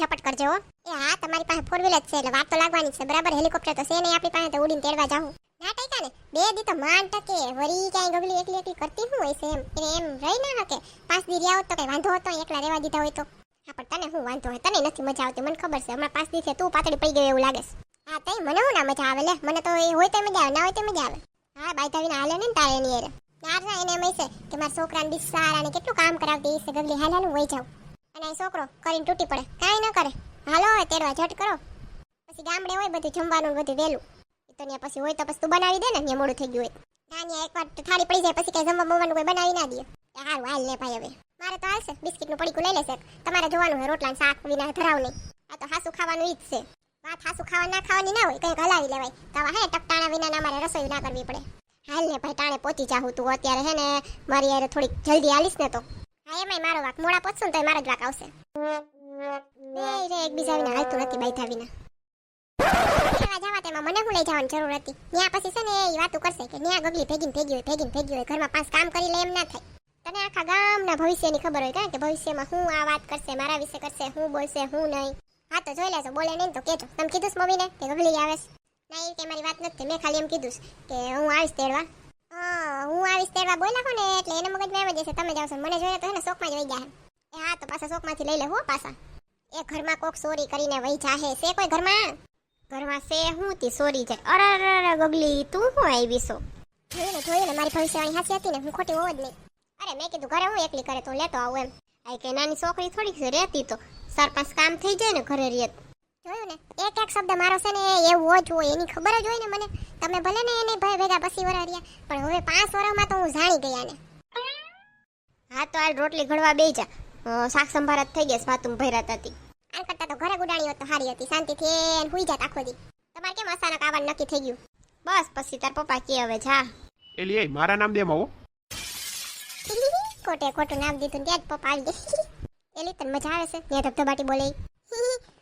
ઝપટ કરજો એ હા, તમારી પાસે ફોર વ્હીલર છે, એટલે વાત તો લાગવાની છે. બરાબર હેલિકોપ્ટર તો છે નહીં આપણી પાસે, તો ઉડીને તેડવા જાઉં. ના ટાઈકા ને, બે દી તો માન ટકે. વરી ક્યાંય ગગલી એકલી એકલી કરતી હું હોય એમ. એટલે એમ રહી ના શકે પાંચ દી રહ્યા હોત તો કઈ વાંધો હતો એકલા રહેવા દીધા હોય તો. હા, પણ તને હું વાંધો હોય? તને નથી મજા આવતી, મને ખબર છે. હમણાં પાંચ દી છે તું પાતળી પડી ગયો એવું લાગે છે. હા, તઈ મને હું ના મજા આવે? લે, મને તો એ હોય તો મજા આવે, ના હોય તો મજા આવે. હા બાયતા વિના હાલે ને તારે એની એરે ના ના એને એમ કે મારા છોકરાને બિસારાને કેટલું કામ કરાવતી છે ગગલી હાલ હાલ વહી જાઉં. અને છોકરો કરીને તૂટી પડે. કાંઈ ન કરે. હાલો હવે તેડવા ઝટ કરો. પછી ગામડે હોય બધું જમવાનું બધું વહેલું તો ત્યાં પછી હોય તો પછી તું બનાવી દે ને, ત્યાં મોડું થઈ ગયું હોય. ત્યાં એકવાર થાળી પડી જાય, પછી કઈ જમવા બમવાનું કોઈ બનાવી ના દે. હારું, હાલ લે ભાઈ હવે. મારે તો હાલશે. બિસ્કિટનું પડીકું લઈ લેશે. તમારે જોવાનું હોય રોટલા શાક વિના ધરાવ નહીં આ તો હાસું ખાવાનું ઈ જ છે. વાત હાસું ખાવા ના ખાવાની ના હોય, કંઈક હલાવી લેવાય. તો હે ટકટાણા વિના અમારે રસોઈ ના કરવી પડે. હાલ ને ભાઈ, ટાણે પહોંચી જાઉં તું. અત્યારે હે ને, મારી યાર થોડીક જલ્દી હાલીશ ને તો. હા, એમાંય મારો વાક. મોડા પહોંચશું ને તો મારો જ વાક આવશે. બે રે એકબીજા વિના હાલતું નથી બાઈથા વિના. જવા મને હું લઈ જવાની જરૂર હતી. ત્યાં પછી છે ને એ વાતું કરશે કે ત્યાં ગગલી ભેગીન ભેગી હોય, ભેગીન ભેગી હોય, ઘરમાં પાંચ કામ કરી લે એમ ના થાય. તને આખા ગામના ભવિષ્યની ખબર હોય કારણ કે ભવિષ્યમાં હું આ વાત કરશે, મારા વિશે કરશે, હું બોલશે, હું નહીં. હા, તો જોઈ લેજો, બોલે નહીં તો કેજો. તમે કીધું મમ્મીને કે ગગલી આવે ના, એ કે મારી વાત નથી. મેં ખાલી એમ કીધું કે હું આવીશ તેડવા. હા આવીશ તેડવા બોલ્યા હો ને એટલે એને મગજમાં આવી જશે તમે જાવ મને જોઈએ તો હે ને જ વહી ગયા એ હા તો પાછા શોખમાંથી લઈ લે હો પાછા. એ ઘરમાં કોક ચોરી કરીને વહી જાહે. છે કોઈ ઘરમાં? ઘરમાં છે હું તી સોરી જાય અરે અરે ગગલી, તું હું આવી છો? જોયું ને મારી ભવિષ્યવાણી સાચી હતી ને? હું ખોટી હોવ જ નહીં. અરે, મેં કીધું ઘરે હું એકલી કરે તો લેતો આવું એમ. આ કે નાની છોકરી થોડીક રહેતી તો. ચાર પાંચ કામ થઈ જાય ને ઘરે રેત જોયું ને? એક એક શબ્દ મારો છે ને એવો જ હોય એની ખબર જ હોય ને મને. તમે ભલે ને એને ભાઈ ભેગા પછી વરા રહ્યા પણ હવે પાંચ વરામાં તો હું જાણી ગયા ને. હા તો હાલ રોટલી ઘડવા બે જા. શાક સંભાર જ થઈ ગયા સ્વાતું ભૈરાત હતી આ કરતા તો ઘરે ગુડાણી હોત તો સારી હતી શાંતિથી એને હુઈ જાત આખો દી. તમારે કેમ અચાનક આવવાનું નક્કી થઈ ગયું? બસ પછી તાર પપ્પા કે હવે જા. એલી એ મારા નામ દે હો ખોટે ખોટું નામ દીધું ત્યાં જ પપ્પા આવી ગયા. એલી તને મજા આવે છે? ત્યાં ધબધબાટી બોલે.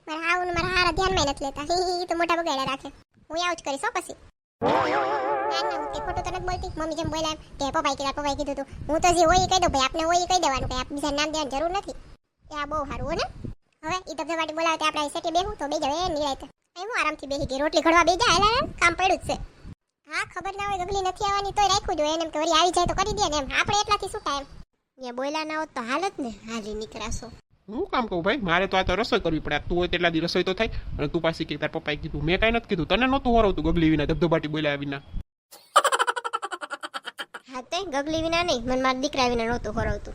મારા આવું ને હારા ધ્યાનમાં નથી લેતા. ઈ તો મોટા બગાડ્યા રાખે. હું આવું જ કરીશ હો પછી. ના ના હું ખોટું તો બોલતી. મમ્મી જેમ બોલ્યા કે પપ્પાએ કીધા પપ્પાએ કીધું તું. હું તો જે હોય એ કહી દઉં, ભાઈ, આપને હોય એ કહી દેવાનું કે બીજા નામ દેવાની જરૂર નથી. એ આ બહુ સારું ને. હવે ઈ ધબધબાટી બોલાવે તે આપણે સેટી બેહું, તો બે જાવ નિરાયતે. અહીં હું આરામથી બેહી ગઈ, રોટલી ઘડવા બે જાય કામ પડ્યું જ છે. હા, ખબર ના હોય, ગગલી નથી આવવાની, તોય રાખ્યું જોઈએ એમ કે વળી આવી જાય તો કરી દે ને એમ. આપણે એટલાથી શું થાય એમ? બોયલા ના હોત તો હાલત ને, હાલી નીકળાશો. હું કામ કહું ભાઈ? મારે તો આ તો રસોઈ કરવી પડે. આ તું હોય તેટલા દી રસોઈ તો થાય. અને તું પાછી કે તાર પપ્પાએ કીધું. મેં કાંઈ નથી કીધું. તને નહોતું હરવતું ગગલી વિના ધબધબાટી બોલ્યા વિના. હા તે ગગલી વિના નહીં. મને મારા દીકરા વિના નહોતું હરવતું.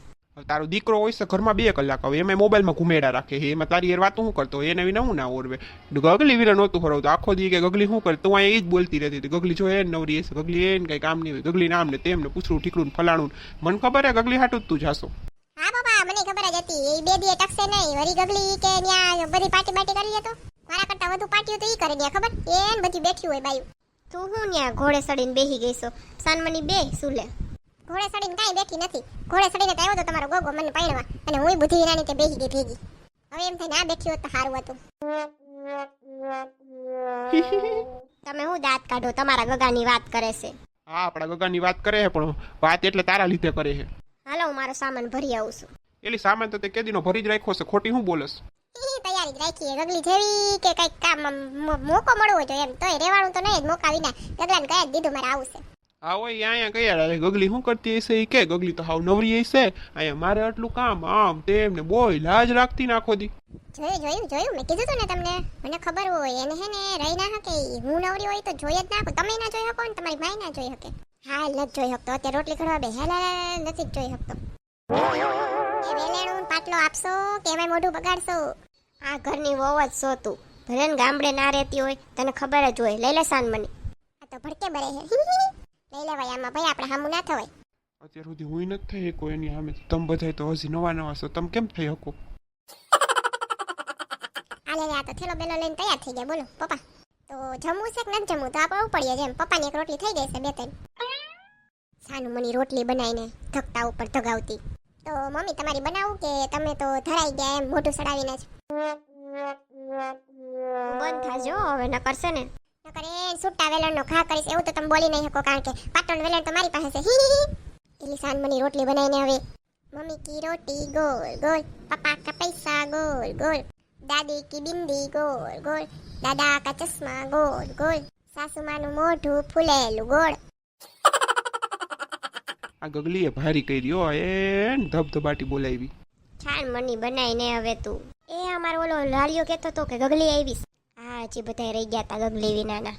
તારો દીકરો હોય છે ઘરમાં બે કલાક હવે. એમાં મોબાઈલમાં ઘુમેડા રાખે છે. એમાં તારી યાર વાતો શું કરતો એને વિના હું ના ઓરવે. ગગલી વિના નહોતું હરવતું. આખો દી કે ગગલી શું કરે? તું અહીંયા એ જ બોલતી રહેતી હતી. ગગલી જો એ નવરી હશે. ગગલી એને કંઈ કામ નહીં હોય. ગગલી નામ ને તેમને પૂછડું ઠીકડું ફલાણું મને ખબર હે ગગલી હાટું જ તું જાશો હા બાબા મને ખબર જ હતી. એ બે દી ટકશે નહીં. વરી ગગલી કે ન્યા બધી પાર્ટી બાટી કરી લે મારા કરતા વધુ પાર્ટીઓ તો ઈ કરે ન્યા ખબર? એને બધી બેઠી હોય બાયું. તું હું ન્યા ઘોડે સડીને બેહી ગઈ છો સાનમની બે સુલે. ઘોડે સડીને કાંઈ બેઠી નથી. ઘોડે સડીને તો આવ્યો તો તમારો ગોગો મને પાડવા. અને હું બુદ્ધિ વિનાની તે બેહી ગઈ ભેગી. હવે એમ થાય ના બેઠી હોત તો સારું હતું. તમે હું દાંત કાઢો? તમારા ગગાની વાત કરે છે. હા આપણા ગગાની વાત કરે છે પણ વાત એટલે તારા લીધે કરે છે. હાલો હું મારો સામાન ભરી આવું છું. એલી સામાન તો તે કેદીનો ભરી જ રાખ્યો છે. ખોટી હું બોલસ? તૈયારી જ રાખી ગગલી જેવી કે કંઈક કામ મોકો મળવો જોઈએ એમ. તોય રેવાનું તો નહીં જ મોકા વિના. ગગલાને કહી દીધું મારે આવું છે હા હોય અહીંયા કયા રે? ગગલી શું કરતી હશે? કે ગગલી તો હાવ નવરી હશે. અહીંયા મારે આટલું કામ આમ તેમ ને બોય લાજ રાખતી નાખો દી. જોયું જોયું જોયું. મેં કીધું તું ને તમને. મને ખબર હોય. એને હે ને રહી ના શકે હું નવરી હોય તો જોઈ જ નાખું. તમે ના જોઈ શકો ને તમારી ભાઈ ના જોઈ શકે હાલ નથી જોઈ શકતો. અત્યારે રોટલી ખડવા બે હાલ નથી જોઈ શકતો. એ વેલેણું પાટલો આપશો કે એમાંય મોઢું બગાડશો? આ ઘરની વહુ જ છો તું. ભલે ને ગામડે ના રહેતી હોય તને ખબર જ હોય. લઈ લે સાન મને. આ તો ભડકે બરે છે લઈ લેવાય આમાં. ભાઈ આપણે હામું ના થવાય. અત્યાર સુધી હું નથી થઈ શકો. એની સામે તમ બધા તો હજી નવા નવા છો. તમે કેમ થઈ શકો? આલે આ તો થેલો બેલો લઈને તૈયાર થઈ ગયા. બોલો પપ્પા. તો જમવું છે કે નથી જમવું? તો આપણે ઉપડીએ જેમ. પપ્પાની એક રોટલી થઈ ગઈ છે બે ત્રણ સાનું મની રોટલી બનાવીને ધકતા ઉપર ધગાવતી. તો મમ્મી તમારી બનાવું કે તમે તો ધરાઈ ગયા એમ મોઢું સડાવીને જ? બંધ થાજો હવે ન કરશે ને. નકર એ સુટ્ટા વેલણનો ઘા કરીશ એવું તો તમે બોલી નહીં શકો કારણ કે પાટણ વેલણ તો મારી પાસે છે. એલી સાન મની રોટલી બનાવીને હવે. મમ્મી કી રોટી? ગોલ ગોલ પપ્પા કા પૈસા? ગોલ ગોલ દાદી કી બિંદી? ગોળ ગોળ. દાદા કા ચશ્મા? ગોળ ગોળ. સાસુમાનું મોઢું ફૂલેલું ગોળ. આ ગગલીએ ભારી કરી, હો એ ધબધબાટી બોલાવી. છાણ મની, બનાવીને હવે તું. એ અમારો ઓલો લાલિયો કહેતો તો કે ગગલી આવીશ. હા હજી બધા રહી ગયા તા ગગલી વિનાના.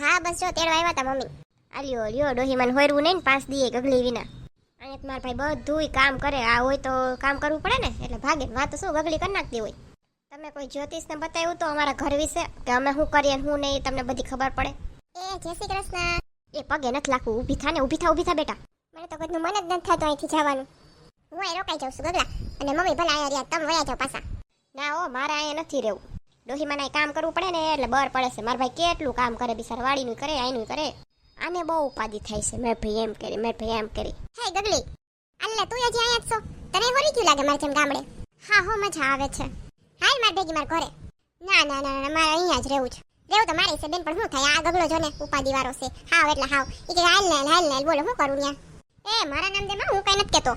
હા, બસ જો, તેડવા આવ્યા તા મમ્મી. આલ્યો, લ્યો, ડોહીમાન હોયરવું નહીં ને પાસ દીએ ગગલી વિના. અને મારા ભાઈ બધુંય કામ કરે. આ હોય તો કામ કરવું પડે ને? એટલે ભાગે. વાત શું, ગગલી કરી નાખતી હોય? તમે કોઈ જ્યોતિષને બતાવ્યું તો અમારા ઘર વિશે? કે અમે શું કરીએ શું નહીં તમને બધી ખબર પડે? એ, જય શ્રી કૃષ્ણ. એ પગે નથી લાગવું ઊભી થા ને ઊભી થા ઊભી થા બેટા. મને તો કોઈનું મન જ નથી થતું અહીંથી જવાનું. હું અહીં રોકાઈ જાઉં છું ગગલા. અને મમ્મી ભલે અહીંયા રહ્યા તમે વયા જાઓ પાછા. ના ઓ મારે અહીંયા નથી રહેવું. ડોહીમાં અહીં કામ કરવું પડે ને એટલે બર પડે છે. મારા ભાઈ કેટલું કામ કરે બિચાર વાડીનું કરે આઈનું કરે. આને બહુ ઉપાધિ થાય છે મેં ભાઈ એમ કરી મેં ભાઈ એમ કરી. હે ગગલી અલ્લે તું હજી અહીંયા જ છો? તને વળી ગયું લાગે મારે જેમ ગામડે? હા હો મજા આવે છે. હાલ માર ભેગી માર ઘરે. ના ના ના ના મારે અહીંયા જ રહેવું છે. રહેવું તો મારે છે બેન પણ શું થાય? આ ગગલો જો ને ઉપાધિ વાળો છે. હાવ એટલે હાવ. એ કે હાલ ને હાલ ને બોલો શું કરું ત્યાં એ મારા નામ દેમાં હું કઈ નથી કહેતો.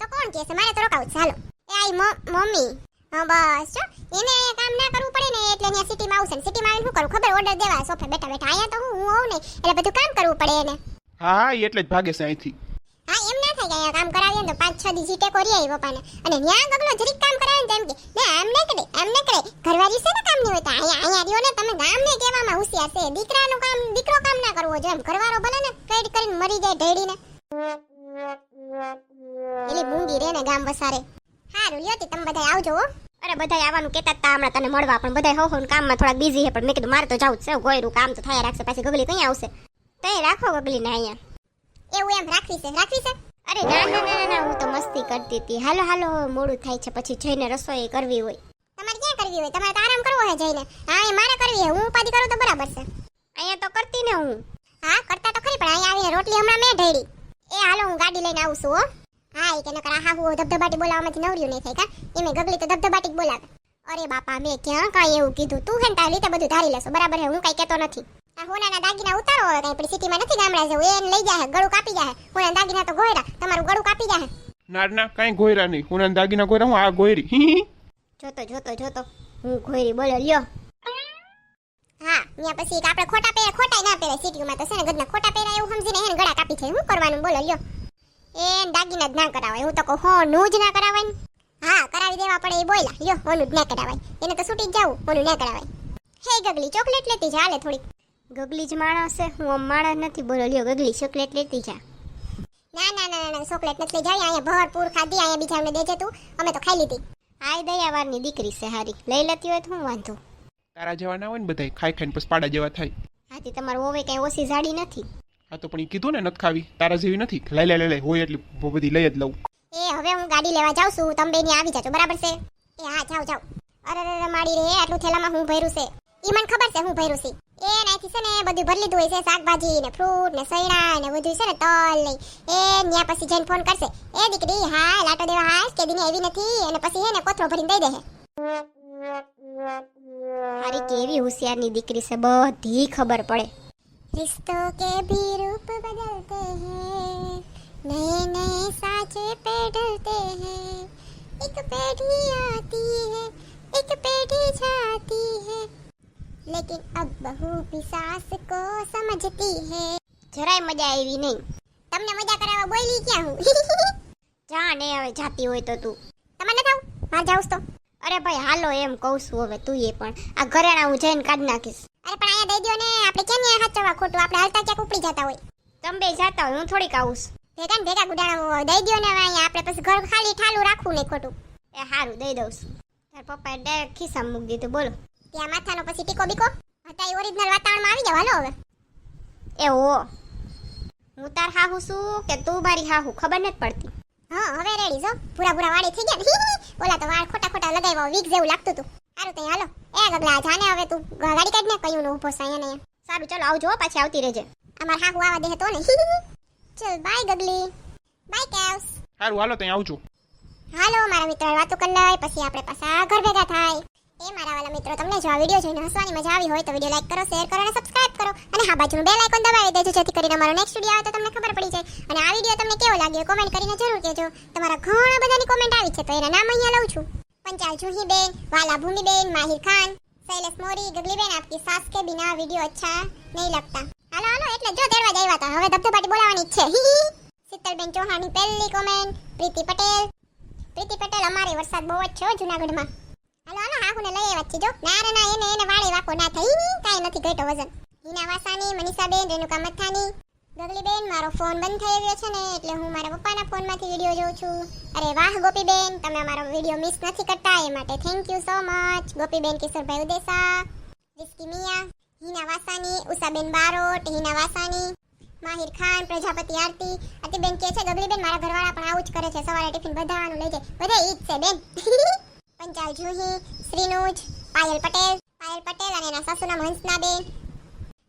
તો કોણ કહે છે મારે તો રોકાવું છે. હાલો. એ આઈ મમ્મી. હા બસ. જો એને અહીંયા કામ ના કરવું પડે ને એટલે અહીંયા સિટીમાં આવશે ને. સિટીમાં આવીને શું કરું? ખબર? ઓર્ડર દેવા સોફે બેઠા બેઠા. અહીંયા તો હું હું આવું ને એટલે બધું કામ કરવું પડે એને. હા હા એટલે જ ભાગે છે અહીંથી. હા એમ ના થાય કે અહીંયા કામ કરાવીએ તો પાંચ છ દી જીટે કરી આવી પપ્પાને. અને ન્યા ગગલો જરીક કામ કરાવે ને તેમ કે ના આમ નહીં કરે એમ નહીં કરે. ઘરવાળી છે ને કામ નહીં હોય તો અહીંયા અહીંયા રહ્યો ને તમે ગામને કહેવામાં હોશિયાર છે. દીકરાનું કામ દીકરો કામ ના કરવો જોઈએ. એમ ઘરવાળો ભલે ને કઈ કરીને મરી જાય ઢેડીને. રે ને ગામ વસારે. હારું લ્યો તી તમે બધા આવજો હો. અરે બધા આવવાનું કહેતા હતા હમણાં તને મળવા પણ બધા હો હોન કામમાં થોડાક બિઝી છે પણ મેં કીધું મારે તો જાવું જ છે ગોયરું કામ તો થયા રાખશે પછી ગગલી કઈ આવશે? તઈ રાખો ગગલીને અહીંયા. એવું એમ રાખવી છે રાખવી છે? અરે ના ના ના ના, ના હું તો મસ્તી કરતી હતી. હાલો હાલો મોડું થાય છે પછી જઈને રસોઈ કરવી હોય. તમારે ક્યાં કરવી હોય? તમારે તો આરામ કરવો હોય જઈને. હા એ મારે કરવી હે હું ઉપાધિ કરું તો બરાબર છે. અહીંયા તો કરતી ને હું. હા કરતા તો ખરી પણ અહીંયા આવીને રોટલી હમણાં મેં ઢળી એ હાલો હું ગાડી લઈને આવું છું હો. હા કે નકર હા હું ધબધબાટી બોલાવવામાંથી નવર્યું નહીં થાય કા? એમે ગગલી તો ધબધબાટી જ બોલાવે. અરે બાપા મેં ક્યાં કાંઈ એવું કીધું? તું હે ને તારી રીતે બધું ધારી લેશો બરાબર હે? હું કાંઈ કહેતો નથી. આ હોનાના દાગીના ઉતારો હવે કાંઈ સિટીમાં નથી ગામડા જવું એને લઈ જાય ગળું કાપી જાય હોનાના દાગીના તો ગોયરા તમારું ગળું કાપી જાય ના ના કાંઈ ગોયરા નહીં. હું દાગીના ગોયરા હું આ ગોયરી. જોતો જોતો જોતો. હું ગોયરી બોલો લ્યો. હા ત્યાં પછી આપણે ખોટા પહેરે ખોટા ના પહેરે સિટીમાં તો છે ને ગદના ખોટા પહેરા એવું સમજીને એને ગળા કાપી છે. હું કરવાનું બોલો લ્યો. એ દાગીના જ ના કરાવાય. હું તો કહું હો નું જ ના કરાવાય હા કરાવી દેવા પડે એ બોલા લ્યો ઓનું જ ના કરાવાય. એને તો છૂટી જ જાવું ઓનું ના કરાવાય. હે ગગલી ચોકલેટ લેતી જા હાલે થોડીક. ગગલી જ માણસ છે? હું આમ માણસ નથી. બોલો લ્યો ગગલી ચોકલેટ લેતી જા. ના ના ના ના ચોકલેટ નથી લઈ જાય અહીંયા ભરપૂર ખાધી અહીંયા બીજાને દેજે તું. અમે તો ખાઈ લીધી. આય દયાવારની દીકરી છે હારી. લઈ લેતી હોય તો હું વાંધો. તારા જેવા ના હોય ને બધાય ખાઈ ખાઈને પછી પાડા જેવા થાય. હાથી તમારું ઓવે કઈ ઓછી જાડી નથી. આ તો પણ એ કીધું ને, નથી ખાવી. તારા જેવી નથી. લઈ લે લઈ લે હોય એટલી બધી લઈ જ લઉં. એ, હવે હું ગાડી લેવા જાઉં છું. તમે બેની આવી જાજો, બરાબર છે? એ, હા, જાઓ જાઓ. અરે અરે માડી રે, આટલું થેલામાં હું ભર્યું છે? એ મને ખબર છે હું ભર્યું છે. એ નાથી છે ને બધું ભરી લીધું હોય છે, શાકભાજી ને ફ્રૂટ ને સૈણા ને બધું છે ને તલ ને એ, ન્યા પછી જઈને ફોન કરશે. એ, દીકરી, હા, લાટો દેવા હા કે દીને એવી નથી, અને પછી એને કોથરો ભરીને દઈ દે મારી કેવી હોશિયારની દીકરી છે, બધી ખબર પડે. रिश्तों के भी रूप बदलते हैं नए नए साचे पे ढलते हैं एक पेढ़ी आती है एक पेढ़ी जाती है लेकिन अब बहू भी सास को समझती है જરાય મજા આવી નહીં તમને મજા કરાવવા બોલી ક્યાં હું જા ને હવે જાતી હોય તો તું તમને થાવ માર જાઉં તો અરે ભાઈ હાલો એમ કહું છું હવે તું એ પણ આ ઘરેણા હું જઈને કાઢી નાખીશ અરે પણ આયા દઈ દ્યો ને. આપણે કેમ ન્યા હાચવા ખોટું? આપણે હાલતા ક્યાંક ઉપડી જતા હોય. તમે બે જતા હોય હું થોડીક આવું છું. ભેગા ને ભેગા ગુડાણા દઈ દ્યો ને હવે અહીંયા. આપણે પછી ઘર ખાલી ઠાલું રાખવું નહીં ખોટું. એ સારું દઈ દઉં છું. તાર પપ્પાએ ડાયરેક્ટ ખિસ્સામાં મૂકી દીધું બોલો. ત્યાં માથાનો પછી ટીકો બીકો? હતા એ ઓરિજિનલ વાતાવરણમાં આવી જાવ હાલો હવે. એ હો. હું તાર હાહુ છું કે તું મારી હાહુ? ખબર નથી પડતી. હા હવે રેડી જો. પૂરા પૂરા વાળી થઈ ગયા ને. ઓલા તો વાળ ખોટા ખોટા લગાવ્યા વીક જેવું લાગતું હતું. સારું તઈ હાલો. એ ગગલા જાને હવે તું ગાડી કાઢ ને કયું નો ઊભો સાયા ને સારું ચલો આવજો હો, પાછી આવતી રહેજે. અમાર હાહુ આવા દે તો ને. ચલ બાય ગગલી. બાય કેવ્સ સારું હાલો તઈ આવજો. હાલો મારા મિત્રો વાતો કરી લઈ પછી આપણે પાછા ઘર ભેગા થાય. એ મારા વાલા મિત્રો તમને જો આ વીડિયો જોઈને હસવાની મજા આવી હોય તો વિડિયો લાઈક કરો શેર કરો અને સબસ્ક્રાઇબ કરો. અને હા બાજુનું બેલ આઇકોન દબાવી દેજો જેથી કરીને અમારો નેક્સ્ટ વિડિયો આવે તો તમને ખબર પડી જાય. અને આ વીડિયો તમને કેવો લાગ્યો કોમેન્ટ કરીને જરૂર કહેજો. તમારા ઘણા બધાની કોમેન્ટ આવી છે તો એના નામ અહીંયા લઉં છું. पंचाल जूही बेन वाला भूमि बेन माहिर खान शैलेश मोरी गगली बेन आपकी सास के बिना वीडियो अच्छा नहीं लगता હાલો હાલો એટલે જો તેડવા જ આવ્યા હતા હવે ધબધબાટી બોલાવવાની જ છે હી હી. શીતલબેન ચૌહાણની પહેલી કોમેન્ટ પ્રીતિ પટેલ પ્રીતિ પટેલ અમારે વરસાદ બહુ જ છે હો જુનાગઢમાં હાલો હાલો હાહુને લઈ આવ્યા જ છે જો ના રે ના એને એને વાળે વાકો ના થઈ ની કાંઈ નથી ઘટ્યો વજન હિના વાસાની મનીષાબેન રેણુકા મથાની ગગલીબેન, મારો ફોન બંધ થઈ ગયો છે ને, એટલે હું મારા પપ્પાના ફોનમાંથી વીડિયો જોઉં છું. અરે વાહ, ગોપીબેન, તમે અમારો વીડિયો મિસ નથી કરતા, એ માટે thank you so much Gopiben Kishorbhai Udesa Riski Miya, Hina Vasani, Ushaben Barot, Hina Vasani, Mahir Khan, Prajapati Aarti. Aartiben કે છે, ગગલીબેન, મારા ઘરવાળા પણ આવું જ કરે છે, સવારે ટિફિન બધાનું લઈ જાય. બધે ઈ છે, બેન. પંચાલ જુહી, શ્રીનુજ, પાયલ પટેલ પાયલ પટેલ અને એના સાસુના હંસના હંસનાબેન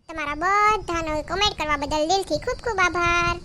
તમારા બધાનો કમેન્ટ કરવા બદલ દિલથી ખૂબ ખૂબ આભાર.